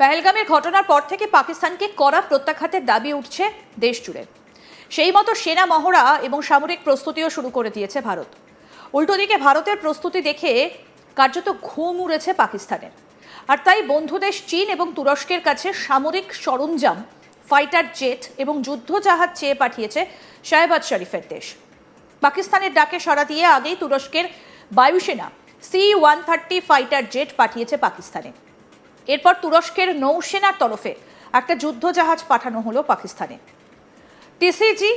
পেহেলগামের ঘটনার পর থেকে পাকিস্তানকে কড়া প্রত্যাঘাতের দাবি উঠছে দেশ জুড়ে। সেই মতো সেনা মহড়া এবং সামরিক প্রস্তুতিও শুরু করে দিয়েছে ভারত। উল্টো দিকে ভারতের প্রস্তুতি দেখে কার্যত ঘুম উড়েছে পাকিস্তানের। আর তাই বন্ধু দেশ চীন এবং তুরস্কের কাছে সামরিক সরঞ্জাম, ফাইটার জেট এবং যুদ্ধজাহাজ চেয়ে পাঠিয়েছে শাহবাজ শরীফের দেশ। পাকিস্তানের ডাকে সাড়া দিয়ে আগেই তুরস্কের বায়ুসেনা C one thirty fighter jet পাঠিয়েছে পাকিস্তানে। এরপর তুরস্কের নৌসেনার তরফে একটা যুদ্ধজাহাজ পাঠানো হলো পাকিস্তানে। টিসিজি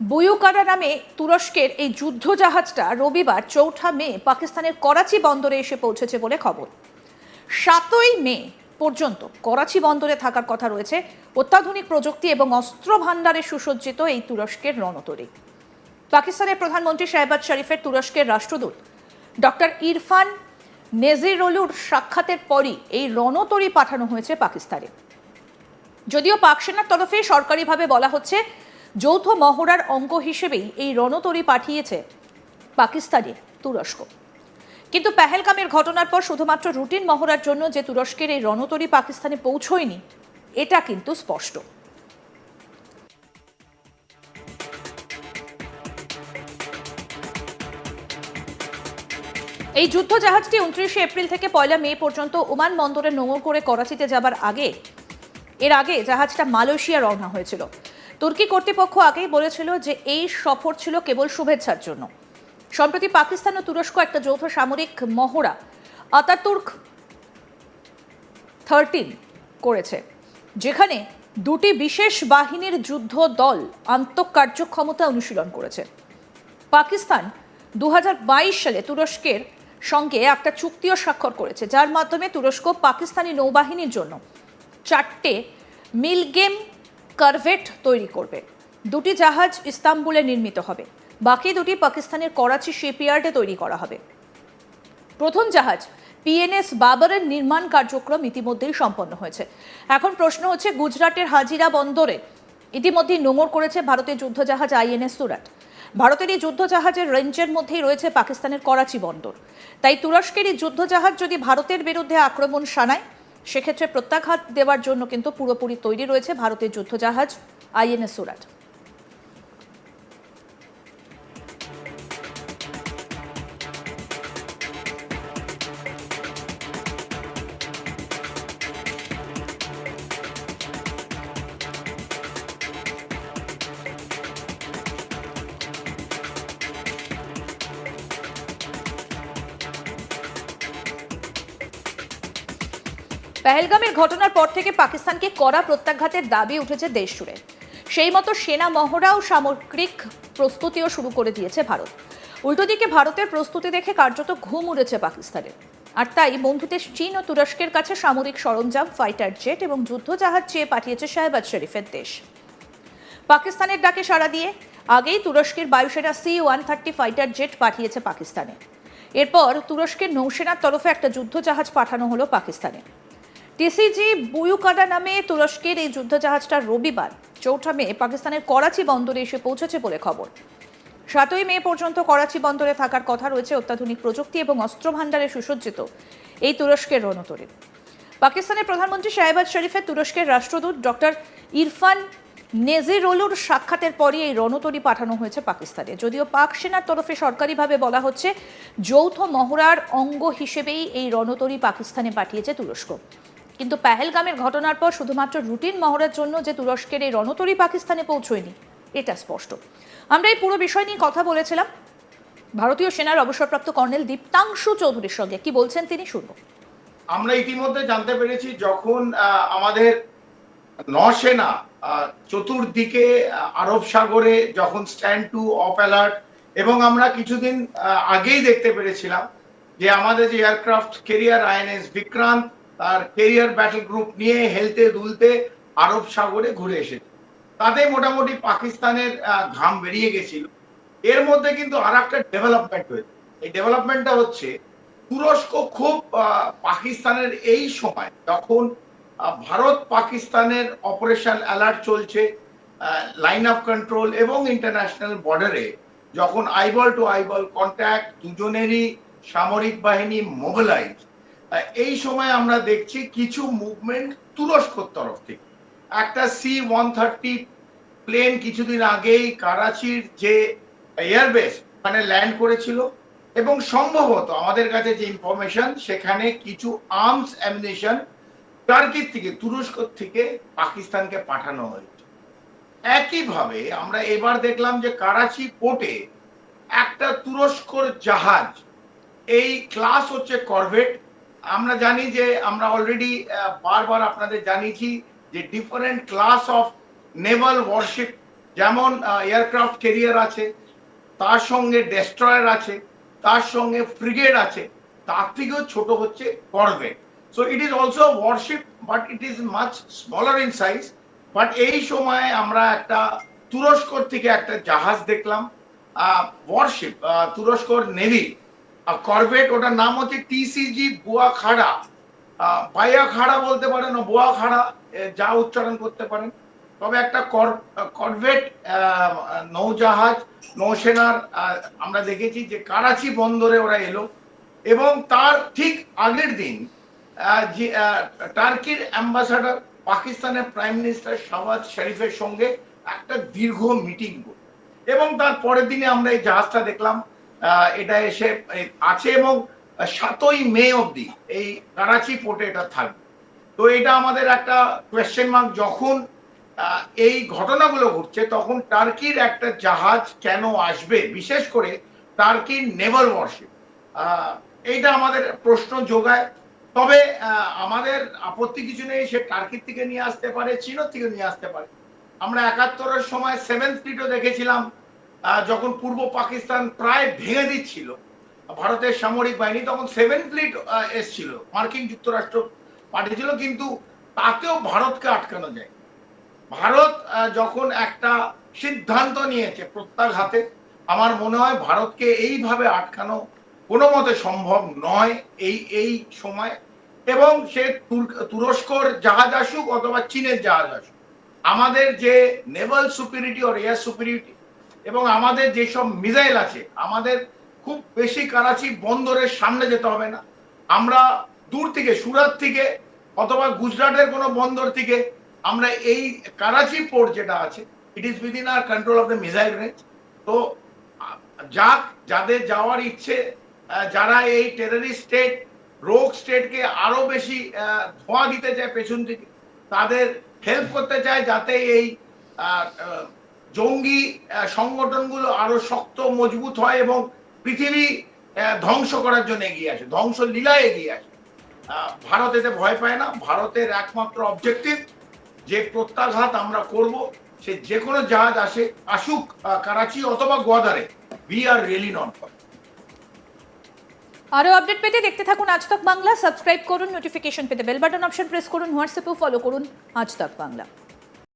বুয়ুকারা নামে তুরস্কের এই যুদ্ধজাহাজটা রবিবার চৌঠা মে পাকিস্তানের করাচি বন্দরে এসে পৌঁছেছে বলে খবর। সাতই মে পর্যন্ত করাচি বন্দরে থাকার কথা রয়েছে অত্যাধুনিক প্রযুক্তি এবং অস্ত্র ভাণ্ডারে সুসজ্জিত এই তুরস্কের রণতরী। পাকিস্তানের প্রধানমন্ত্রী শাহবাজ শরীফের তুরস্কের রাষ্ট্রদূত ডক্টর ইরফান নেজিরলুর সাক্ষাতের পরই এই রণতরী পাঠানো হয়েছে পাকিস্তানে। যদিও পাক সেনার তরফে সরকারিভাবে বলা হচ্ছে, যৌথ মহড়ার অঙ্গ হিসেবেই এই রণতরী পাঠিয়েছে পাকিস্তানে তুরস্ক। কিন্তু পেহেলগামের ঘটনার পর শুধুমাত্র রুটিন মহড়ার জন্য যে তুরস্কের এই রণতরী পাকিস্তানে পৌঁছয়নি, এটা কিন্তু স্পষ্ট। এই যুদ্ধ জাহাজটি উনত্রিশে এপ্রিল থেকে পয়লা মে পর্যন্ত ওমান বন্দরে নোঙর করে করাচিতে যাবার আগে, এর আগে জাহাজটা মালয়েশিয়া রওনা হয়েছিল। তুর্কি কর্তৃপক্ষ আগেই বলেছিল যে এই সফর ছিল কেবল শুভেচ্ছার জন্য। সম্প্রতি পাকিস্তান ও তুরস্ক একটা যৌথ সামরিক মহড়া আতাতুর্ক থার্টিন করেছে, যেখানে দুটি বিশেষ বাহিনীর যুদ্ধ দল আন্তঃকার্যক্ষমতা অনুশীলন করেছে। পাকিস্তান দু হাজার বাইশ সালে তুরস্কের সঙ্গে একটা চুক্তিও স্বাক্ষর করেছে, যার মাধ্যমে তুরস্ক পাকিস্তানি নৌবাহিনীর জন্য চারটে মিলগেম কারভেট তৈরি করবে। দুটি জাহাজ ইস্তাম্বুলে নির্মিত হবে। বাকি দুটি পাকিস্তানের করাচি শিপইয়ার্ডে তৈরি করা হবে। প্রথম জাহাজ পিএনএস বাবরের নির্মাণ কার্যক্রম ইতিমধ্যেই সম্পন্ন হয়েছে। এখন প্রশ্ন হচ্ছে, গুজরাটের হাজিরা বন্দরে ইতিমধ্যেই নোঙর করেছে ভারতের যুদ্ধজাহাজ আইএনএস সুরাট। ভারতের এই যুদ্ধজাহাজের রেঞ্জের মধ্যেই রয়েছে পাকিস্তানের করাচি বন্দর। তাই তুরস্কের এই যুদ্ধজাহাজ যদি ভারতের বিরুদ্ধে আক্রমণ শানায়, সেক্ষেত্রে প্রত্যাঘাত দেওয়ার জন্য কিন্তু পুরোপুরি তৈরি রয়েছে ভারতের যুদ্ধজাহাজ আইএনএস সুরাট পেহেলগামের ঘটনার পর থেকে পাকিস্তানকে কড়া প্রত্যাঘাতের দাবি উঠেছে দেশ জুড়ে। সেই মতো সেনা মহড়া ও সামগ্রিক প্রস্তুতিও শুরু করে দিয়েছে ভারত। উল্টো দিকে ভারতের প্রস্তুতি দেখে কার্যত ঘুম উড়েছে পাকিস্তানের। আর তাই বন্ধুদেশ চীন ও তুরস্কের কাছে সামরিক সরঞ্জাম, ফাইটার জেট এবং যুদ্ধজাহাজ চেয়ে পাঠিয়েছে শাহবাজ শরীফের দেশ। পাকিস্তানের ডাকে সাড়া দিয়ে আগেই তুরস্কের বায়ুসেনা C one thirty fighter jet পাঠিয়েছে পাকিস্তানে। এরপর তুরস্কের নৌসেনার তরফে একটা যুদ্ধজাহাজ পাঠানো হলো পাকিস্তানে। টিসিজি বুয়ুকাডা নামে তুরস্কের এই যুদ্ধজাহাজটা রবিবার, চৌঠা মে, পাকিস্তানের করাচি বন্দরে এসে পৌঁছেছে বলে খবর। সাতই মে পর্যন্ত করাচি বন্দরে থাকার কথা রয়েছে অত্যাধুনিক প্রযুক্তি এবং অস্ত্র ভাণ্ডারে সুসজ্জিত এই তুরস্কের রণতরী। পাকিস্তানের প্রধানমন্ত্রী শাহবাজ শরীফের তুরস্কের রাষ্ট্রদূত ডক্টর ইরফান নেজিরোলুর সাক্ষাতের পরই এই রণতরী পাঠানো হয়েছে পাকিস্তানে। যদিও পাক সেনার তরফে সরকারিভাবে বলা হচ্ছে, যৌথ মহড়ার অঙ্গ হিসেবেই এই রণতরী পাকিস্তানে পাঠিয়েছে তুরস্ক। কিন্তু পেহেলগামের ঘটনার পর শুধুমাত্র রুটিন মহড়ার জন্য যে তুরস্কের এই রণতরী পাকিস্তানে পৌঁছয়নি, এটা স্পষ্ট। আমরা এই পুরো বিষয় নিয়ে কথা বলেছিলাম। ভারতীয় সেনার অবসরপ্রাপ্ত কর্নেল দীপ্তাংশু চৌধুরীর সঙ্গে। কি বলছেন তিনি, শুনব। আমরা ইতিমধ্যে জানতে পেরেছি যখন আমাদের নৌসেনা চতুর্দিকে আরব সাগরে যখন স্ট্যান্ড টু অফ অ্যালার্ট এবং আমরা কিছুদিন আগেই দেখতে পেরেছিলাম যে আমাদের যে এয়ারক্রাফট কেরিয়ার আইএনএস বিক্রান্ত তার কেরিয়ার ব্যাটল গ্রুপ নিয়ে হেলতে দুলতে আরব সাগরে ঘুরে এসেছে। তাতে মোটামুটি পাকিস্তানের ঘাম বেরিয়ে গেছিল। এর মধ্যে কিন্তু আর একটা ডেভেলপমেন্ট হয়েছে। এই ডেভেলপমেন্টটা হচ্ছে, তুরস্ক খুব পাকিস্তানের এই সময় যখন ভারত পাকিস্তানের অপারেশন অ্যালার্ট চলছে লাইন অফ কন্ট্রোল এবং ইন্টারন্যাশনাল বর্ডারে যখন আইবল টু আইবল কন্ট্যাক্ট দুজনেরই সামরিক বাহিনী মোবিলাইজ এই সময় আমরা দেখছি কিছু মুভমেন্ট তুরস্কর তরফ থেকে। একটা সি ওয়ান থার্টি প্লেন কিছুদিন আগেই কারাচির যে এয়ারবেস মানে ল্যান্ড করেছিল এবং সম্ভবত আমাদের কাছে যে ইনফরমেশন সেখানে কিছু আর্মস অ্যামিনেশন টার্কির থেকে, তুরস্ক থেকে পাকিস্তানকে পাঠানো হয়েছে। একইভাবে আমরা এবার দেখলাম যে কারাচি পোর্টে একটা তুরস্কর জাহাজ, এই ক্লাস হচ্ছে করভেট আমরা জানি যে আমরা অলরেডি বারবার আপনাদের জানিয়েছি যে different class of naval warship যেমন এয়ারক্রাফট ক্যারিয়ার আছে, তার সঙ্গে ডেস্ট্রয়ার আছে, তার সঙ্গে ফ্রিগেট আছে, তার থেকেও ছোট হচ্ছে corvette so it is also warship but it is much smaller in size but এই সময় আমরা একটা তুরস্কর থেকে একটা জাহাজ দেখলাম ওয়ারশিপ তুরস্কর নেভি করভেট ওটার নাম হচ্ছে টিসিজি বুয়া খাড়া পাইয়া খাড়া বলতে পারেন ও বোয়া খাড়া যা উচ্চারণ করতে পারেন। তবে একটা করভেট নৌজাহাজ, নৌসেনার আমরা দেখেছি যে কারাচি বন্দরে ওরা এলো। এবং তার ঠিক আগের দিন টার্কির অ্যাম্বাসাডার পাকিস্তানের প্রাইম মিনিস্টার শাহবাজ শরীফের সঙ্গে একটা দীর্ঘ মিটিং এবং তার পরের দিনে আমরা এই জাহাজটা দেখলাম। এটা এসে আছে এবং সাতই মে অবধি এই করাচি পোর্টে এটা থাকবে। তো এটা আমাদের একটা কোয়েশ্চেন মার্ক যখন এই ঘটনাগুলো ঘটছে, তখন টার্কির একটা জাহাজ কেন আসবে? বিশেষ করে টার্কির নেভাল ওয়ারশিপ। এইটা আমাদের প্রশ্ন যোগায়। তবে আমাদের আপত্তি কিছু নেই, সে টার্কির থেকে নিয়ে আসতে পারে, চীনের থেকে নিয়ে আসতে পারে। আমরা একাত্তরের সময় সেভেন ফ্লিটও দেখেছিলাম। যখন পূর্ব পাকিস্তান প্রায় ভেঙে দিচ্ছিল, ভারতের সামরিক বাহিনী তখন সেভেন ফ্লিট এসছিল, মার্কিন যুক্তরাষ্ট্র পাঠিয়েছিল, কিন্তু তাতেও ভারতকে আটকানো যায়। ভারত যখন একটা সিদ্ধান্ত নিয়েছে প্রত্যাঘাতে, আমার মনে হয় ভারতকে এইভাবে আটকানো কোনো মতে সম্ভব নয় এই এই সময়, এবং সে তুর- তুরস্কর জাহাজ আসুক অথবা চীনের জাহাজ আসুক, আমাদের যে নেভাল সুপিরিটি ওর এয়ার সুপিরিটি এবং আমাদের যেসব মিসাইল আছে, আমাদের খুব বেশি করাচি বন্দরের সামনে যেতে হবে না। আমরা দূর থেকে, সুরাত থেকে অথবা গুজরাটের কোনো বন্দর থেকে আমরা এই করাচি পোর্ট যেটা আছে it is within our control of the missile range তো, যাক, যাদের যাওয়ার ইচ্ছে যারা এই টেররিস্ট স্টেট রোগ স্টেটকে আরও বেশি ধোঁয়া দিতে চায় পেছন থেকে, তাদের হেল্প করতে চায় যাতে এই জঙ্গি সংগঠনগুলো আরও শক্ত, মজবুত হয় এবং পৃথিবী ধ্বংস করার জন্য এগিয়ে আসে ধ্বংস লীলায় এগিয়ে আসে। ভারত এতে ভয় পায় না, ভারতের একমাত্র অবজেক্টিভ যে প্রত্যাঘাত আমরা করব, সে যে কোনো জাহাজ আসে, আসুক করাচি অথবা গোয়াদারে উই আর রিয়েলি নট আরও আপডেট পেতে দেখতে থাকুন আজ তক বাংলা সাবস্ক্রাইব করুন নোটিফিকেশন পেতে বেল বাটন অপশন প্রেস করুন হোয়াটসঅ্যাপেও ফলো করুন, আজ তক বাংলা।